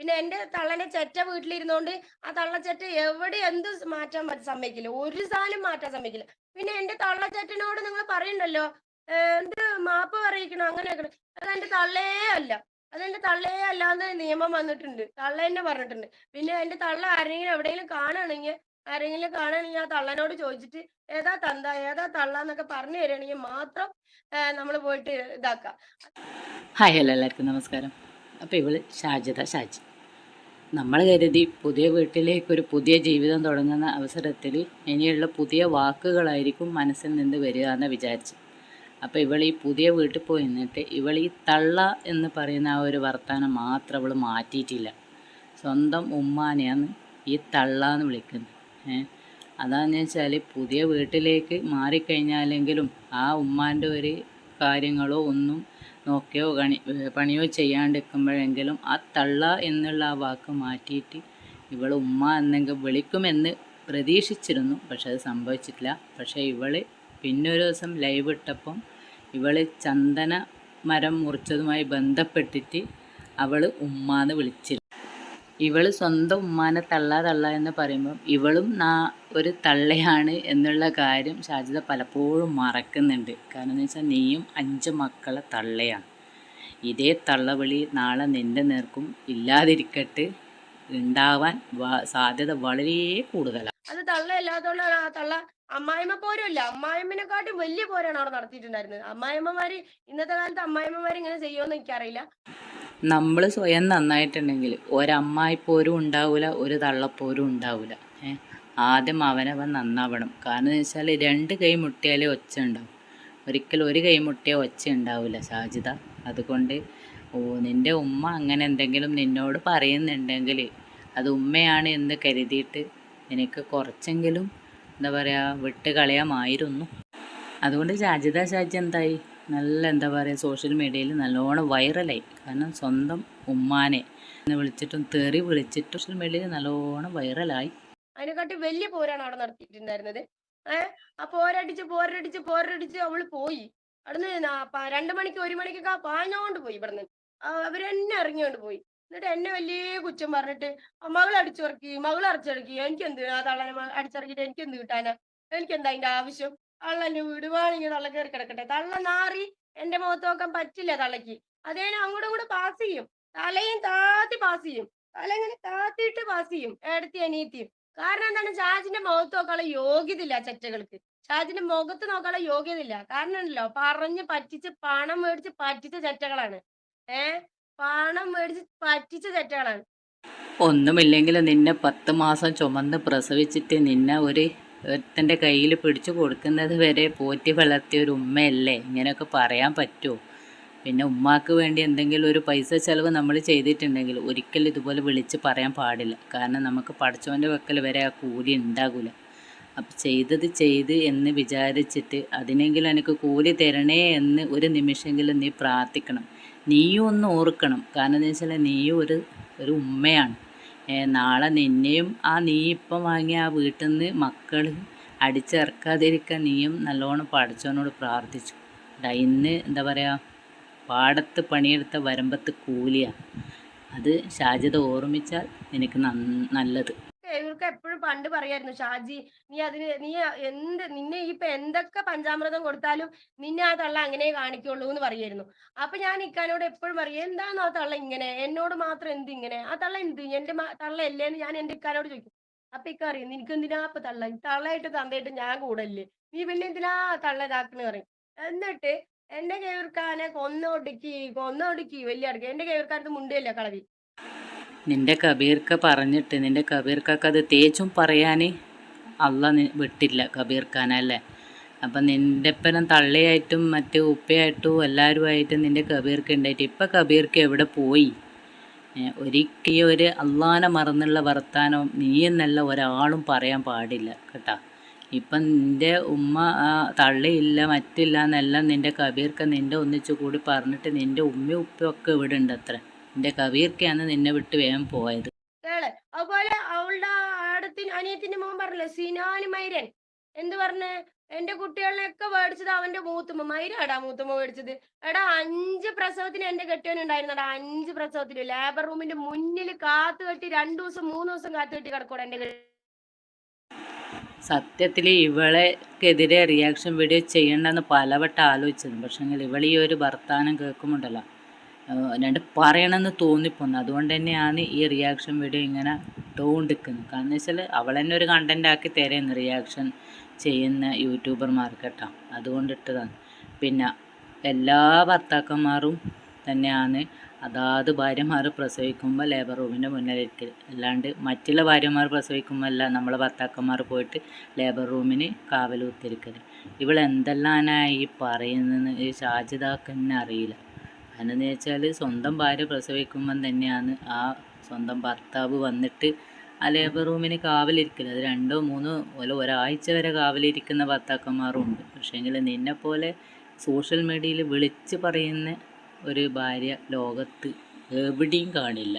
പിന്നെ എന്റെ തള്ളനെ ചെറ്റ വീട്ടിലിരുന്നോണ്ട് ആ തള്ളച്ചെറ്റ എവിടെ എന്ത് മാറ്റാൻ പറ്റ സമ്മതിക്കില്ല. ഒരു സാധനം മാറ്റാൻ സമ്മതിക്കില്ല. പിന്നെ എന്റെ തള്ളച്ചെറ്റനോട് നിങ്ങൾ പറയണ്ടല്ലോ? എന്ത് മാപ്പ് പറയിക്കണം? അങ്ങനെയൊക്കെ. അത് എന്റെ തള്ളേ അല്ല. അതെന്റെ തള്ളേ അല്ലാന്ന് നിയമം വന്നിട്ടുണ്ട്. തള്ള തന്നെ പറഞ്ഞിട്ടുണ്ട്. പിന്നെ എന്റെ തള്ള ആരെങ്കിലും എവിടെയെങ്കിലും കാണുകയാണെങ്കിൽ ആരെങ്കിലും കാണുകയാണെങ്കിൽ ആ തള്ളനോട് ചോദിച്ചിട്ട് ഏതാ തന്ത ഏതാ തള്ള എന്നൊക്കെ പറഞ്ഞു തരികയാണെങ്കിൽ മാത്രം നമ്മൾ പോയിട്ട് ഇതാക്കാം. ഹായ് ഹലോ എല്ലാവർക്കും നമസ്കാരം. അപ്പോൾ ഇവൾ ഷാജിത ഷാജി. നമ്മൾ കരുതി പുതിയ വീട്ടിലേക്ക് ഒരു പുതിയ ജീവിതം തുടങ്ങുന്ന അവസരത്തിൽ ഇനിയുള്ള പുതിയ വാക്കുകളായിരിക്കും മനസ്സിൽ നിന്ന് വരിക എന്ന് വിചാരിച്ചു. അപ്പോൾ ഇവൾ ഈ പുതിയ വീട്ടിൽ പോയി നിന്നിട്ട് ഇവൾ ഈ തള്ള എന്ന് പറയുന്ന ആ ഒരു വർത്തമാനം മാത്രം അവൾ മാറ്റിയിട്ടില്ല. സ്വന്തം ഉമ്മാനെയാണ് ഈ തള്ള എന്ന് വിളിക്കുന്നത്. ഏ? അതാണെന്ന് വെച്ചാൽ പുതിയ വീട്ടിലേക്ക് മാറിക്കഴിഞ്ഞാലെങ്കിലും ആ ഉമ്മാന്റെ ഒരു കാര്യങ്ങളോ ഒന്നും നോക്കിയോ കണി പണിയോ ചെയ്യാണ്ടിരിക്കുമ്പോഴെങ്കിലും ആ തള്ള എന്നുള്ള ആ വാക്ക് മാറ്റിയിട്ട് ഇവൾ ഉമ്മ എന്നെങ്കിൽ വിളിക്കുമെന്ന് പ്രതീക്ഷിച്ചിരുന്നു. പക്ഷെ അത് സംഭവിച്ചിട്ടില്ല. പക്ഷേ ഇവൾ പിന്നൊരു ദിവസം ലൈവ് ഇട്ടപ്പം ഇവൾ ചന്ദന മരം മുറിച്ചതുമായി ബന്ധപ്പെട്ടിട്ട് അവൾ ഉമ്മ എന്ന് വിളിച്ചിരുന്നു. ഇവൾ സ്വന്തം ഉമ്മാനെ തള്ള തള്ള എന്ന് പറയുമ്പോൾ ഇവളും നാ ഒരു തള്ളയാണ് എന്നുള്ള കാര്യം ഷാജിത പലപ്പോഴും മറക്കുന്നുണ്ട്. കാരണം എന്ന് വെച്ചാൽ നീയും അഞ്ച് മക്കളെ തള്ളയാണ്. ഇതേ തള്ളവിളി നാളെ നിന്റെ നേർക്കും ഇല്ലാതിരിക്കട്ട് ഉണ്ടാവാൻ സാധ്യത വളരെ കൂടുതലാണ് അത് തള്ള അല്ലാത്തോണ്ടാണ് ആ തള്ള അമ്മായിമ്മ പോരല്ല അമ്മായിമ്മനെക്കാട്ടും വലിയ പോരാണ് അവിടെ നടത്തിയിട്ടുണ്ടായിരുന്നത്. അമ്മായിമ്മമാര് ഇന്നത്തെ കാലത്ത് അമ്മായിമ്മമാര് ഇങ്ങനെ ചെയ്യുമെന്ന് എനിക്കറിയില്ല. നമ്മൾ സ്വയം നന്നായിട്ടുണ്ടെങ്കിൽ ഒരമ്മായിപ്പോരും ഉണ്ടാവില്ല ഒരു തള്ളപ്പോരും ഉണ്ടാവില്ല ഏ ആദ്യം അവനവൻ നന്നാവണം. കാരണം എന്ന് വെച്ചാൽ രണ്ട് കൈ മുട്ടിയാലേ ഒച്ച ഉണ്ടാവും. ഒരിക്കലും ഒരു കൈ മുട്ടിയ ഒച്ച ഉണ്ടാവില്ല സാജിത അതുകൊണ്ട് ഓ നിന്റെ ഉമ്മ അങ്ങനെ എന്തെങ്കിലും നിന്നോട് പറയുന്നുണ്ടെങ്കിൽ അത് ഉമ്മയാണ് എന്ന് കരുതിയിട്ട് നിനക്ക് കുറച്ചെങ്കിലും എന്താ പറയുക വിട്ട് കളയാമായിരുന്നു. അതുകൊണ്ട് സാജിത ഷാജി എന്തായി? നല്ല എന്താ പറയുക സോഷ്യൽ മീഡിയയിൽ നല്ലോണം വൈറലായി കാരണം സ്വന്തം ഉമ്മാനെ വിളിച്ചിട്ടും തെറി വിളിച്ചിട്ടും സോഷ്യൽ മീഡിയയിൽ നല്ലോണം വൈറലായി അതിനെക്കാട്ടി വലിയ പോരാണ് അവിടെ നടത്തിയിട്ടുണ്ടായിരുന്നത്. ഏഹ് ആ പോരടിച്ച് പോരടിച്ച് പോരടിച്ച് അവൾ പോയി. അവിടുന്ന് രണ്ടു മണിക്ക് ഒരു മണിക്കൊക്കെ പാഞ്ഞോണ്ട് പോയി ഇവിടുന്ന്. അവരെന്നെ ഇറങ്ങിയോണ്ട് പോയി. എന്നിട്ട് എന്നെ വലിയ കുറ്റം പറഞ്ഞിട്ട് മകൾ അടിച്ചിറക്കി മകൾ അടിച്ചിറക്കി എനിക്ക് എന്ത് തള്ളനെ അടിച്ചിറക്കിട്ട് എനിക്ക് എന്ത് കിട്ടാനാ? എനിക്ക് എന്താ അതിന്റെ ആവശ്യം? തള്ള എന്നെ വിടുവാണെങ്കിൽ തള്ള കയറി കിടക്കട്ടെ. തള്ള നാറി എന്റെ മുഖത്ത് നോക്കാൻ പറ്റില്ല തള്ളക്ക് അതേനെ അങ്ങോട്ടും കൂടെ പാസ് ചെയ്യും. തലയും താത്തി പാസ് ചെയ്യും. തല ഇങ്ങനെ താത്തിയിട്ട് പാസ് ചെയ്യും. എടുത്തി അനിയത്തിയും കാരണം എന്താണ്? ഷാജിന്റെ മുഖത്ത് നോക്കാനുള്ള യോഗ്യത ഇല്ല ചെറ്റകൾക്ക്. ഷാജിന്റെ മുഖത്ത് നോക്കാനുള്ള യോഗ്യത ഇല്ല കാരണം ഉണ്ടല്ലോ? പറഞ്ഞ് പറ്റിച്ച് പണം മേടിച്ച് പറ്റിച്ച ചെറ്റകളാണ്. ഏ? പണം മേടിച്ച് പറ്റിച്ച ചെറ്റകളാണ്. ഒന്നുമില്ലെങ്കിൽ നിന്നെ പത്ത് മാസം ചുമന്ന് പ്രസവിച്ചിട്ട് നിന്നെ ഒരു ഒരുത്തന്റെ കയ്യിൽ പിടിച്ചു കൊടുക്കുന്നത് വരെ പോറ്റി വളർത്തിയ ഒരു ഉമ്മയല്ലേ? ഇങ്ങനെയൊക്കെ പറയാൻ പറ്റുമോ? പിന്നെ ഉമ്മാക്ക് വേണ്ടി എന്തെങ്കിലും ഒരു പൈസ ചിലവ് നമ്മൾ ചെയ്തിട്ടുണ്ടെങ്കിൽ ഒരിക്കലും ഇതുപോലെ വിളിച്ച് പറയാൻ പാടില്ല. കാരണം നമുക്ക് പഠിച്ചവന്റെ വെക്കൽ വരെ ആ കൂലി ഉണ്ടാകില്ല അപ്പം ചെയ്തത് ചെയ്ത് എന്ന് വിചാരിച്ചിട്ട് അതിനെങ്കിലും എനിക്ക് കൂലി തരണേ എന്ന് ഒരു നിമിഷമെങ്കിലും നീ പ്രാർത്ഥിക്കണം. നീയും ഒന്ന് ഓർക്കണം. കാരണം എന്താണെന്ന് വെച്ചാൽ നീയും ഒരു ഒരു ഉമ്മയാണ്. നാളെ നിന്നെയും ആ നീ ഇപ്പം വാങ്ങിയ ആ വീട്ടിൽ നിന്ന് മക്കൾ അടിച്ചിറക്കാതിരിക്കാൻ നീയും നല്ലോണം പഠിച്ചവനോട് പ്രാർത്ഥിച്ചു. ഡാ ഇന്ന് എന്താ പറയുക പാടത്ത് പണിയെടുത്ത വരമ്പത്ത് കൂലിയാണ് അത് ഷാജിത ഓർമ്മിച്ചാൽ നിനക്ക് നല്ലത്. ഇവർക്ക് എപ്പോഴും പണ്ട് പറയായിരുന്നു ഷാജി നീ അതിന് നീ എന്ത് നിന്നെ ഇപ്പൊ എന്തൊക്കെ പഞ്ചാമൃതം കൊടുത്താലും നിന്നെ ആ തള്ള അങ്ങനെ കാണിക്കുള്ളൂ എന്ന് പറയായിരുന്നു. അപ്പൊ ഞാൻ ഇക്കാനോട് എപ്പോഴും പറയും എന്താണ് ആ തള്ള ഇങ്ങനെ? എന്നോട് മാത്രം എന്ത് ഇങ്ങനെ? ആ തള്ള എന്ത്? എന്റെ തള്ള അല്ലേ എന്ന് ഞാൻ എന്റെ ഇക്കാനോട് ചോദിക്കും. അപ്പൊ ഇക്ക അറിയും നിനക്ക് എന്തിനാ അപ്പൊ തള്ള? തള്ളയായിട്ട് തന്തയായിട്ട് ഞാൻ കൂടല്ലേ നീ പിന്നെ എന്തിനാ തള്ള ഇതാക്കണെന്ന് പറയും. എന്നിട്ട് എന്റെ കേവർക്കാനെ കൊന്നൊടുക്കി കൊന്നൊടുക്കി വലിയ അടുക്കി. എന്റെ കൈവർക്കാരത്ത് മുണ്ടല്ല കളവി? നിന്റെ കബീർക്ക പറഞ്ഞിട്ട് നിന്റെ കബീർക്കൊക്കെ അത് തേച്ചും പറയാൻ അള്ള വിട്ടില്ല കബീർക്കാനല്ലേ അപ്പം നിന്റെ ഒപ്പം തള്ളിയായിട്ടും മറ്റ് ഉപ്പയായിട്ടും എല്ലാവരുമായിട്ടും നിന്റെ കബീർക്ക് ഉണ്ടായിട്ട് ഇപ്പം കബീർക്ക് എവിടെ പോയി? ഒരിക്കലും ഒരു അള്ളാനെ മറന്നുള്ള വർത്താനം നീ എന്നല്ല ഒരാളും പറയാൻ പാടില്ല കേട്ടാ. ഇപ്പം നിന്റെ ഉമ്മ തള്ളിയില്ല മറ്റില്ല എന്നെല്ലാം നിന്റെ കബീർക്ക് നിന്റെ ഒന്നിച്ചു കൂടി പറഞ്ഞിട്ട് നിന്റെ ഉമ്മയും ഉപ്പയും ഒക്കെ ഇവിടെ ഉണ്ട് അത്ര നിന്റെ കബീർക്കാണ് നിന്നെ വിട്ട് വേഗം പോയത്. അതുപോലെ അവളുടെ ആടത്തിന് അനിയത്തിന്റെ മോൻ പറഞ്ഞല്ലോ സിനാന് മൈരൻ? എന്ത് പറഞ്ഞ? എന്റെ കുട്ടികളെയൊക്കെ മേടിച്ചത് അവന്റെ മൂത്തുമ്മ. മൈരാടാ മൂത്തുമ്മ മേടിച്ചത് എടാ അഞ്ച് പ്രസവത്തിന് എന്റെ കെട്ടിയവനുണ്ടായിരുന്നടാ. അഞ്ച് പ്രസവത്തിന് ലേബർ റൂമിന്റെ മുന്നിൽ കാത്തു കെട്ടി രണ്ടു ദിവസം മൂന്ന് ദിവസം കാത്തു കെട്ടി കിടക്കൂടെ എന്റെ സത്യത്തിൽ ഇവളെക്കെതിരെ റിയാക്ഷൻ വീഡിയോ ചെയ്യണ്ടെന്ന് പലവട്ടം ആലോചിച്ചത് പക്ഷെങ്കിൽ ഇവൾ ഈ ഒരു വർത്താനം കേൾക്കുമ്പോണ്ടല്ലോ രണ്ട് പറയണമെന്ന് തോന്നിപ്പോന്നു. അതുകൊണ്ട് തന്നെയാണ് ഈ റിയാക്ഷൻ വീഡിയോ ഇങ്ങനെ ഇട്ടുകൊണ്ടിരിക്കുന്നത് കാരണം വെച്ചാൽ അവൾ തന്നെ ഒരു കണ്ടന്റ് ആക്കി തരുന്നു റിയാക്ഷൻ ചെയ്യുന്ന യൂട്യൂബർമാർക്ക് കേട്ടോ. അതുകൊണ്ട് ഇട്ടതാണ്. പിന്നെ എല്ലാ ഭർത്താക്കന്മാരും തന്നെയാണ് അതാത് ഭാര്യമാർ പ്രസവിക്കുമ്പോൾ ലേബർ റൂമിന്റെ മുന്നിലിരിക്കൽ അല്ലാണ്ട് മറ്റുള്ള ഭാര്യമാർ പ്രസവിക്കുമ്പോൾ അല്ല നമ്മളെ ഭർത്താക്കന്മാർ പോയിട്ട് ലേബർ റൂമിന് എന്തെല്ലാമാണ് ഈ പറയുന്നതെന്ന് ഈ തന്നെ അറിയില്ല. അതെന്ന് വെച്ചാൽ സ്വന്തം ഭാര്യ പ്രസവിക്കുമ്പം തന്നെയാണ് ആ സ്വന്തം ഭർത്താവ് വന്നിട്ട് ആ ലേബർ റൂമിന് കാവലിരിക്കുന്നത്. അത് രണ്ടോ മൂന്നോ അല്ല ഒരാഴ്ച വരെ കാവലിരിക്കുന്ന ഭർത്താക്കന്മാരും ഉണ്ട്. പക്ഷേങ്കിൽ നിന്നെ പോലെ സോഷ്യൽ മീഡിയയിൽ വിളിച്ച് പറയുന്ന ഒരു ഭാര്യ ലോകത്ത് എവിടെയും കാണില്ല.